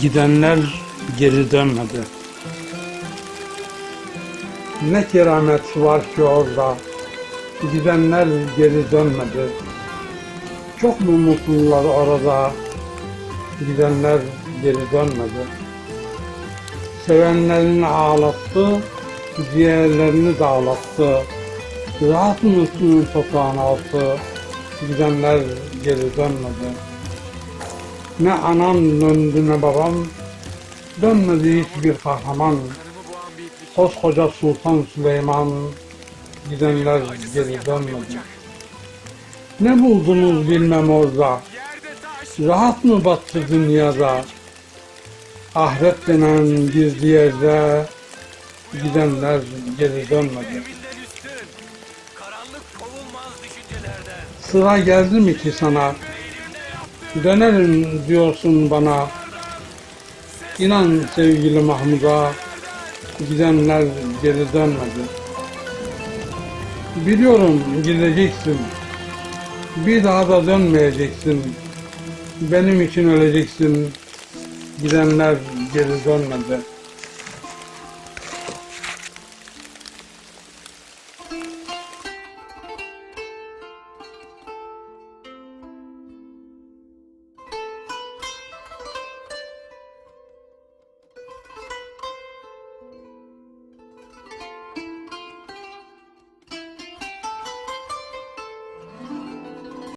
Gidenler geri dönmedi. Ne keramet var ki orada. Gidenler geri dönmedi. Çok mu mutlular orada. Gidenler geri dönmedi. Sevenlerini ağlattı, diğerlerini de ağlattı. Rahat mısın sokağın altı, gidenler geri dönmedi. Ne anam döndü ne babam, dönmedi hiçbir kahraman. Koskoca Sultan Süleyman, gidenler geri dönmedi. Ne buldunuz bilmem orada, rahat mı battı dünyada? Ahiret denen gizli yerde, gidenler geri dönmedi. Sıra geldi mi ki sana? Dönerim diyorsun bana. İnan sevgili Mahmud'a, gidenler geri dönmedi. Biliyorum gideceksin. Bir daha da dönmeyeceksin. Benim için öleceksin. Gidenler geri dönmedi.